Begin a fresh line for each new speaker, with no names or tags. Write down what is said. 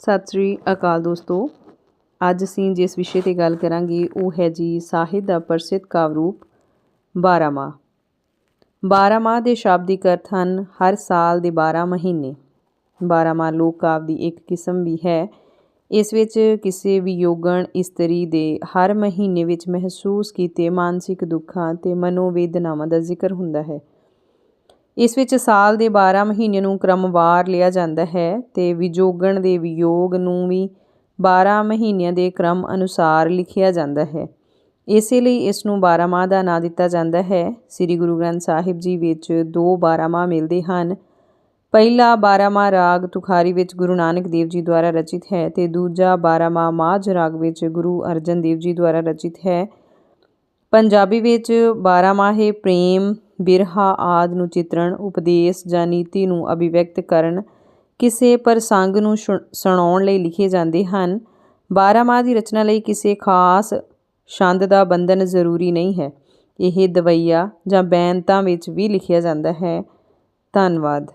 ਸਤਿ ਸ੍ਰੀ ਅਕਾਲ ਦੋਸਤੋ। ਅੱਜ ਅਸੀਂ ਜਿਸ ਵਿਸ਼ੇ ਤੇ ਗੱਲ ਕਰਾਂਗੇ, ਉਹ ਹੈ ਜੀ ਸਾਹਿਤ ਦਾ ਪ੍ਰਸਿੱਧ ਕਾਵਿ ਰੂਪ, ਬਾਰਾਮਾਹ। ਮਾਹ ਦੇ ਸ਼ਾਬਦਿਕ ਅਰਥ ਹਨ ਹਰ ਸਾਲ ਦੇ 12 ਮਹੀਨੇ। ਬਾਰਾਮਾਹ ਲੋਕ ਕਾਵਿ ਦੀ ਇੱਕ ਕਿਸਮ ਵੀ ਹੈ। ਇਸ ਵਿੱਚ ਕਿਸੇ ਵੀ ਯੋਗਣ, ਇਸਤਰੀ ਦੇ ਹਰ ਮਹੀਨੇ ਵਿੱਚ ਮਹਿਸੂਸ ਕੀਤੇ ਮਾਨਸਿਕ ਦੁੱਖਾਂ ਤੇ ਮਨੋਵੇਦਨਾਵਾਂ ਦਾ ਜ਼ਿਕਰ ਹੁੰਦਾ ਹੈ। ਇਸ ਵਿੱਚ ਸਾਲ ਦੇ 12 ਮਹੀਨੇ ਨੂੰ ਕ੍ਰਮਵਾਰ ਲਿਆ ਜਾਂਦਾ ਹੈ ਤੇ ਵਿਜੋਗਣ ਦੇ ਵਿਯੋਗ ਨੂੰ ਵੀ 12 ਮਹੀਨਿਆਂ ਦੇ ਕ੍ਰਮ ਅਨੁਸਾਰ ਲਿਖਿਆ ਜਾਂਦਾ ਹੈ। ਇਸੇ ਲਈ ਇਸ ਨੂੰ 12 ਮਾਹ ਦਾ ਨਾਂ ਦਿੱਤਾ ਜਾਂਦਾ ਹੈ। ਸ੍ਰੀ ਗੁਰੂ ਗ੍ਰੰਥ ਸਾਹਿਬ ਜੀ ਵਿੱਚ ਦੋ 12 ਮਾਹ ਮਿਲਦੇ ਹਨ। ਪਹਿਲਾ 12 ਮਾਹ ਰਾਗ ਤੁਖਾਰੀ ਵਿੱਚ ਗੁਰੂ ਨਾਨਕ ਦੇਵ ਜੀ ਦੁਆਰਾ ਰਚਿਤ ਹੈ ਤੇ ਦੂਜਾ 12 ਮਾਹ ਮਾਝ ਰਾਗ ਵਿੱਚ ਗੁਰੂ ਅਰਜਨ ਦੇਵ ਜੀ ਦੁਆਰਾ ਰਚਿਤ ਹੈ। ਪੰਜਾਬੀ ਵਿੱਚ 12 ਮਾਹੇ ਪ੍ਰੇਮ ਬਿਰਹਾ ਆਦ ਨੂੰ ਚਿਤਰਣ, ਉਪਦੇਸ਼ ਜਾਂ ਨੀਤੀ ਨੂੰ ਅਭਿਵਿਅਕਤ ਕਰਨ ਕਿਸੇ ਪ੍ਰਸੰਗ ਨੂੰ ਸੁਣਾਉਣ ਲਈ ਲਿਖੇ ਜਾਂਦੇ ਹਨ। 12 ਮਾਹ ਦੀ ਰਚਨਾ ਲਈ ਕਿਸੇ ਖਾਸ ਛੰਦ ਦਾ ਬੰਧਨ ਜ਼ਰੂਰੀ ਨਹੀਂ ਹੈ। ਇਹ ਦਵਈਆ ਜਾਂ ਬੈਨਤਾਂ ਵਿੱਚ ਵੀ ਲਿਖਿਆ ਜਾਂਦਾ ਹੈ। ਧੰਨਵਾਦ।